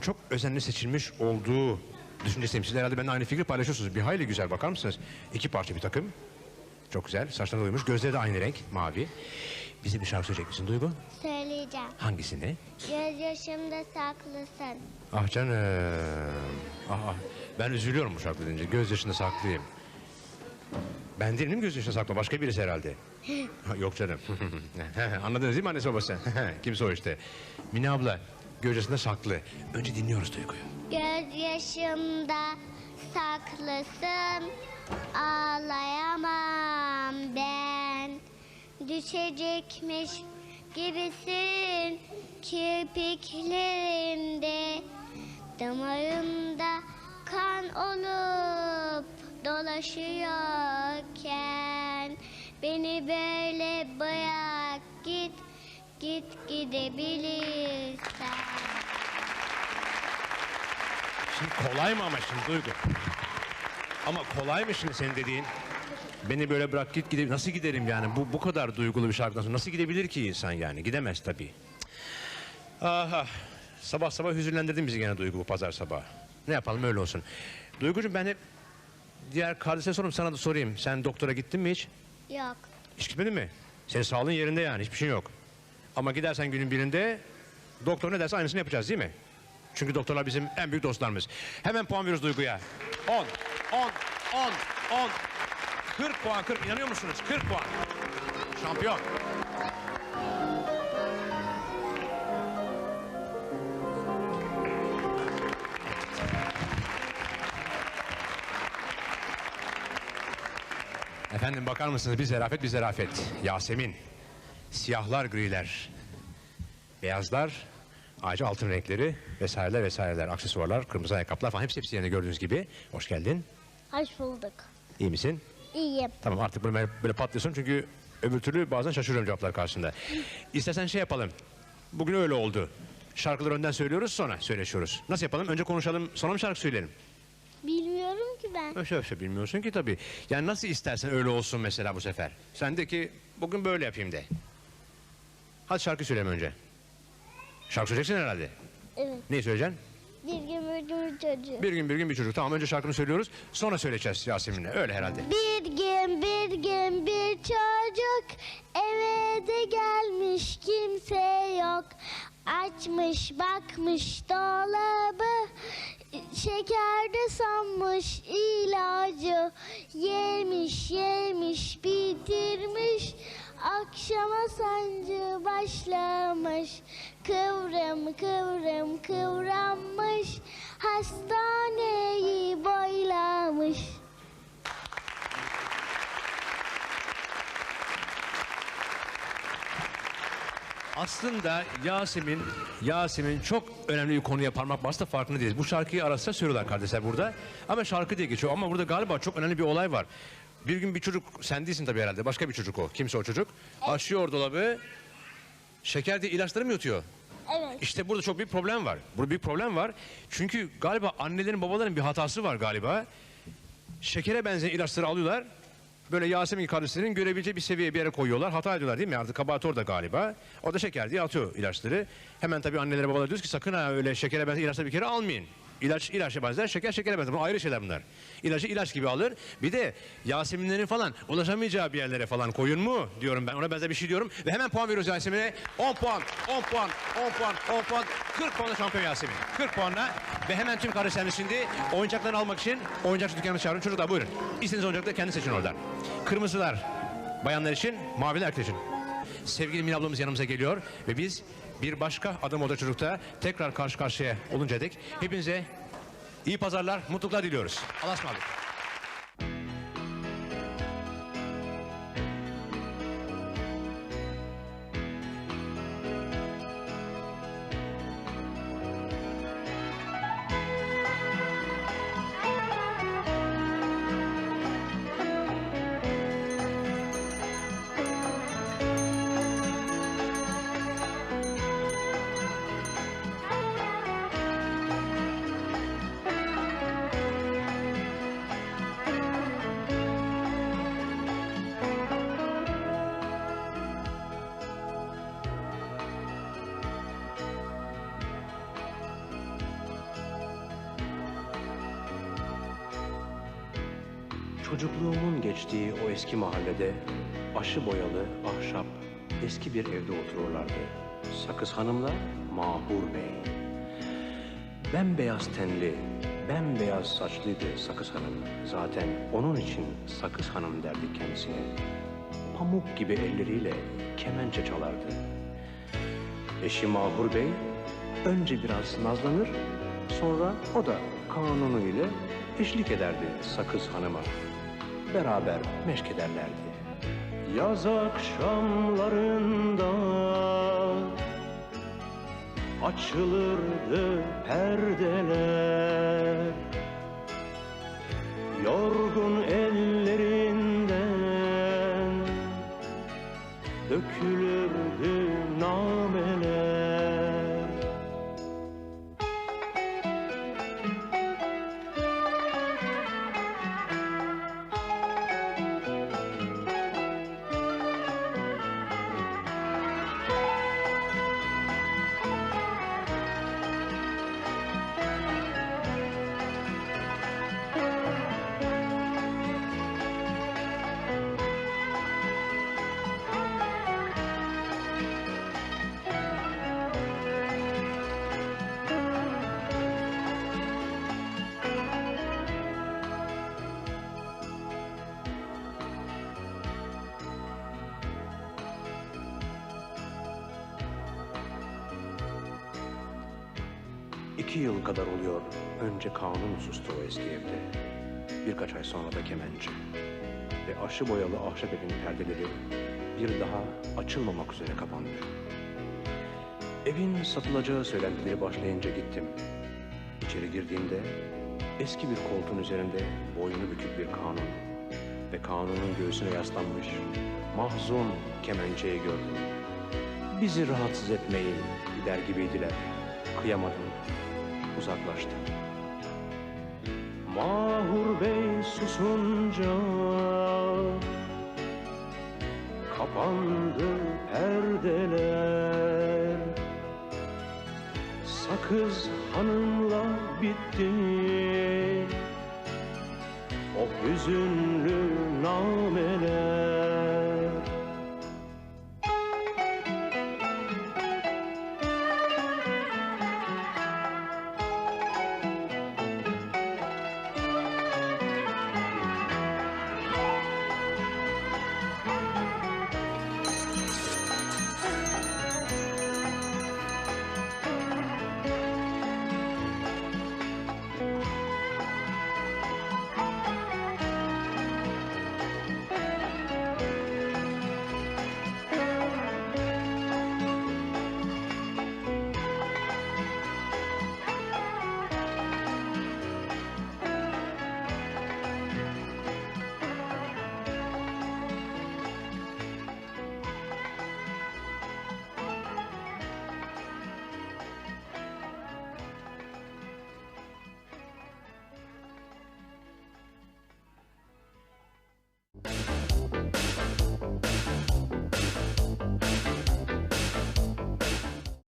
çok özenli seçilmiş olduğu düşüncesi temsil herhalde benimle aynı fikri paylaşıyorsunuz. Bir hayli güzel bakar mısınız? İki parça bir takım. Çok güzel. Saçları uyumuş. Gözleri de aynı renk. Mavi. Bize bir şarkı söyleyecek misin Duygu? Söyleyeceğim. Hangisini? Göz yaşımda saklısın. Ah canım. Ah, ah. Ben üzülüyorum bu şarkı deyince. Göz yaşında saklıyım. Ben değilim göz yaşında saklı. Başka birisi herhalde. Ha, Yok canım. Anladınız değil mi annesi babası? Kimse o işte. Mine abla yaşında saklı. Önce dinliyoruz Duygu'yu. Göz yaşımda saklısın. Ağlayamam ben. Düşecekmiş gibisin kirpiklerinde. Damarımda kan olup dolaşıyorken beni böyle bırak git git gidebilirsen. Şimdi kolay mı ama şimdi Duygu? Ama kolay mı şimdi senin dediğin? Beni böyle bırak git gidelim. Nasıl giderim yani? Bu bu kadar duygulu bir şarkıdan sonra nasıl gidebilir ki insan yani? Gidemez tabii. Aha. Sabah sabah hüzünlendirdin bizi gene Duygu bu pazar sabahı. Ne yapalım öyle olsun. Duygucuğum ben hep diğer kardeşe sorum sana da sorayım. Sen doktora gittin mi hiç? Yok. Hiç gitmedin mi? Senin sağlığın yerinde yani hiçbir şey yok. Ama gidersen günün birinde doktor ne derse aynısını yapacağız değil mi? Çünkü doktorlar bizim en büyük dostlarımız. Hemen puan veriyoruz Duygu'ya. 10, 10, 10, 10. 40 puan 40 inanıyor musunuz? 40 puan. Şampiyon. Efendim bakar mısınız bir zarafet bir zarafet. Yasemin. Siyahlar griler. Beyazlar. Ayrıca altın renkleri vesaireler vesaireler. Aksesuarlar, kırmızı ayakkabılar falan hepsi hepsi yerine gördüğünüz gibi. Hoş geldin. Hoş bulduk. İyi misin? İyiyim. Tamam artık böyle, böyle patlıyorsun çünkü öbür türlü bazen şaşırıyorum cevaplar karşısında. İstersen şey yapalım. Bugün öyle oldu. Şarkıları önden söylüyoruz sonra söyleşiyoruz. Nasıl yapalım? Önce konuşalım sonra mı şarkı söyleyelim? Bilmiyorum ki ben. Öyle öyle bilmiyorsun ki tabii. Yani nasıl istersen öyle olsun mesela bu sefer. Sen de ki bugün böyle yapayım de. Hadi şarkı söyleme önce. Şarkı söyleyeceksin herhalde. Evet. Neyi söyleyeceksin? Bir gün bir gün çocuğu. Bir gün bir gün bir çocuk. Tamam önce şarkını söylüyoruz. Sonra söyleyeceğiz Yasemin'le. Öyle herhalde. Bir gün bir gün bir çocuk eve de gelmiş kimse yok. Açmış bakmış dolabı şekerde sanmış ilacı yemiş yemiş bitirmiş akşama sancı başlamış kıvrım kıvrım kıvranmış hastaneyi boylamış. Aslında Yasemin, Yasemin çok önemli bir konuya parmak bastı farkında değiliz. Bu şarkıyı arasında söylüyorlar kardeşler burada. Ama şarkı diye geçiyor. Ama burada galiba çok önemli bir olay var. Bir gün bir çocuk, sen değilsin tabii herhalde. Başka bir çocuk o. Kimse o çocuk. Açıyor dolabı. Şeker diye ilaçları mı yutuyor? Evet. İşte burada çok büyük problem var. Burada büyük problem var. Çünkü galiba annelerin babaların bir hatası var galiba. Şekere benzeyen ilaçları alıyorlar. Böyle Yasemin kardeşlerinin görebileceği bir seviyeye bir yere koyuyorlar. Hata ediyorlar değil mi? Artık kabahat orada galiba. O da şeker diye atıyor ilaçları. Hemen tabii annelere babalara diyoruz ki sakın ha öyle şekere benzeyen ilaçları bir kere almayın. İlaç ilaça benzer, şeker şekere benzer. Bunlar ayrı şeyler bunlar. İlacı ilaç gibi alır. Bir de Yaseminlerin falan ulaşamayacağı bir yerlere falan koyun mu diyorum ben. Ona benzer bir şey diyorum. Ve hemen puan veriyoruz Yasemin'e. 10 puan, 10 puan, 10 puan, 10 puan. 40 puanla şampiyon Yasemin. 40 puanla. Ve hemen tüm kardeşlerimiz şimdi oyuncaklarını almak için oyuncakçı dükkanına çağırın. Çocuklar buyurun. İstediğiniz oyuncakları kendi seçin oradan. Kırmızılar bayanlar için, maviler erkekler için. Sevgili Mine ablamız yanımıza geliyor ve biz bir başka adım oda çocukta tekrar karşı karşıya olunca dek hepinize iyi pazarlar, mutluluklar diliyoruz. Allah'a ısmarladık. Çocukluğumun geçtiği o eski mahallede aşı boyalı, ahşap, eski bir evde otururlardı. Sakız Hanım'la Mahur Bey. Bembeyaz tenli, bembeyaz saçlıydı Sakız Hanım. Zaten onun için Sakız Hanım derdik kendisine. Pamuk gibi elleriyle kemençe çalardı. Eşi Mahur Bey önce biraz nazlanır, sonra o da kanunu ile eşlik ederdi Sakız Hanım'a. Beraber meşk ederlerdi. Yaz akşamlarında açılırdı perdeler Yorgun ellerinden dökülürdü İki yıl kadar oluyor önce kanun sustu o eski evde. Birkaç ay sonra da kemençe. Ve aşı boyalı ahşap evin perdeleri bir daha açılmamak üzere kapandı. Evin satılacağı söylentileri başlayınca gittim. İçeri girdiğimde eski bir koltuğun üzerinde boynu bükük bir kanun ve kanunun göğsüne yaslanmış mahzun kemençeyi gördüm. Bizi rahatsız etmeyin der gibiydiler. Kıyamadım. Uzaklaştım. Mahur Bey susunca kapandı perdeler. Sakız hanımla bitti o hüzünlü nameler.